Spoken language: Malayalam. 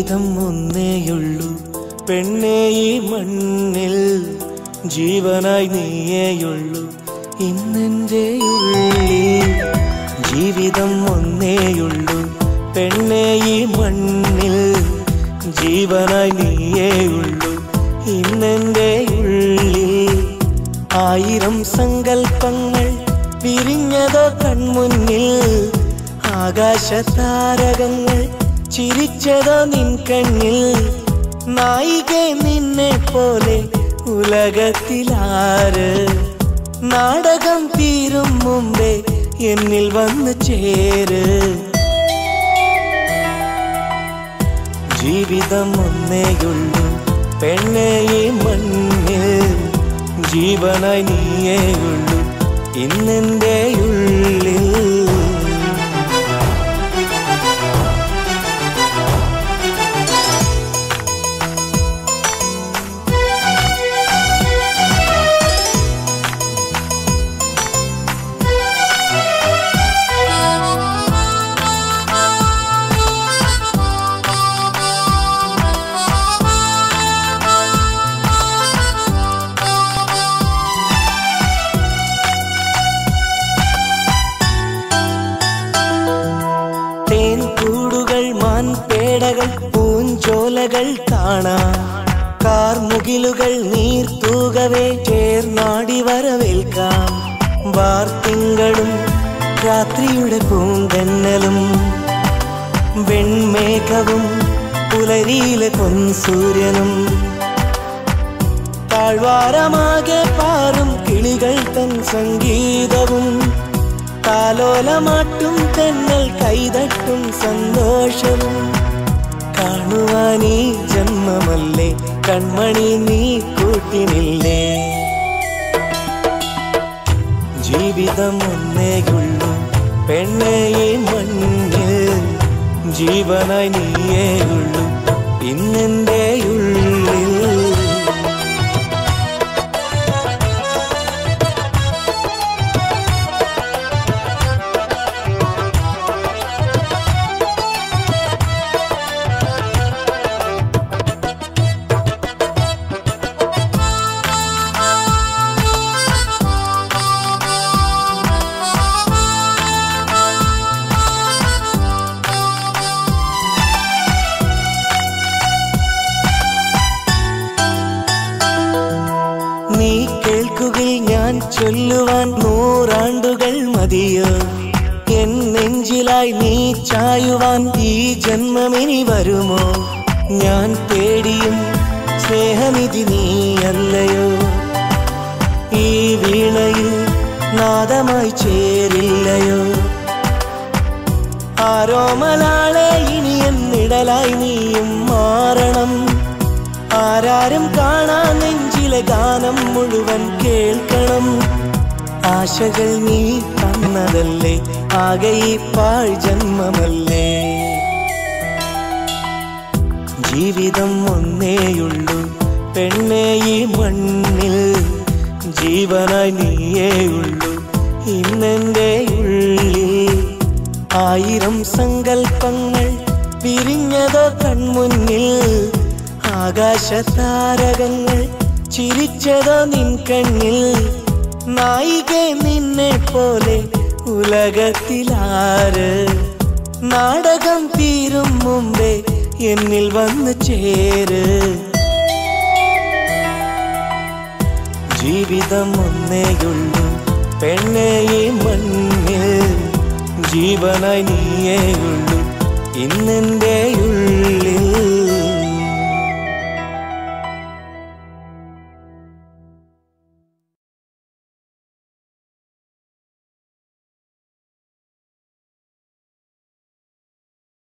ജീവിതം ഒന്നേയുള്ളൂ. പെണ്ണേ ഈ മണ്ണിൽ ജീവനായി നീയേയുള്ളൂ. ഇന്നെന്റെ ഉള്ളിൽ ജീവിതം ഒന്നേയുള്ളൂ. പെണ്ണേ ഈ മണ്ണിൽ ജീവനായി നീയേയുള്ളൂ. ഇന്നെന്റെ ഉള്ളിൽ ആയിരം സങ്കൽപ്പങ്ങൾ വിരിഞ്ഞതോ കൺമുന്നിൽ ആകാശതാരകങ്ങൾ ചിരിച്ചതോ നിൻ കണ്ണിൽ? നായിക നിന്നെ പോലെ ഉലകത്തിലാര്? നാടകം തീരും മുമ്പേ എന്നിൽ വന്നു ചേര്. ജീവിതം ഒന്നേയുള്ളൂ പെണ്ണേ മണ്ണിൽ. ജീവനായി നീയേയുള്ളൂ ഇന്നെന്റെ ഉള്ളിൽ പൂഞ്ചോലകൾ കാണാം. കാർമുകിലുകൾ നീർത്തൂകവേ ചേർന്നാടി വരവേൽക്കാം. വാർത്തിങ്കളും രാത്രിയുടെ പൂന്തന്നലും വെൺമേഘവും പുലരിയിലെ പൊൻസൂര്യനും. താഴ്വാരമാകെ പാറും കിളികൾ തൻ സംഗീതവും താലോലമാട്ടും തെന്നൽ കൈതട്ടും സന്തോഷവും. കാണുവാൻ ഈ ജന്മമല്ലേ? കൺമണി നീ കൂട്ടിനില്ലേ? ജീവിതം ഒന്നേയുള്ളൂ പെണ്ണേ മണ്ണിൽ ജീവനായി നീയേയുള്ളൂ ഇന്നെന്റെ നീ കേൾക്കുകിൽ ഞാൻ ചൊല്ലുവാൻ നൂറാണ്ടുകൾ മതിയോ? എൻ നെഞ്ചിലായി നീ ചായുവാൻ ഈ ജന്മമിനി വരുമോ? ഞാൻ തേടിയും സ്നേഹനിധി നീയല്ലയോ ഈ വീണയിൽ നാദമായി ചേരില്ലയോ? ആരോമലാളെ ഇനി എന്നിടലായി നീയും മാറണം. ആരാരും കാണാൻ നെഞ്ചിലെ ഗാനം മുഴുവൻ കേൾക്കണം. ആശകൾ നീ തന്നതല്ലേ ആകെ ഈ പാഴ് ജന്മമല്ലേ. ജീവിതം ഒന്നേയുള്ളൂ പെണ്ണേ ഈ മണ്ണിൽ. ജീവനായി നീയേയുള്ളൂ ഇന്നെന്റെ ഉള്ളിൽ. ആയിരം സങ്കൽപ്പങ്ങൾ വിരിഞ്ഞതോ കൺമുന്നിൽ. ആകാശതാരകങ്ങൾ ചിരിച്ചതോ നിൻ കണ്ണിൽ? നായിക നിന്നെ പോലെ ഉലകത്തിലാര്? നാടകം തീരും മുമ്പേ എന്നിൽ വന്നു ചേര്. ജീവിതം ഒന്നേയുള്ളൂ പെണ്ണേ ഈ മണ്ണിൽ. ജീവനായി നീയേയുള്ളൂ ഇന്നെന്റെ ഉള്ളിൽ.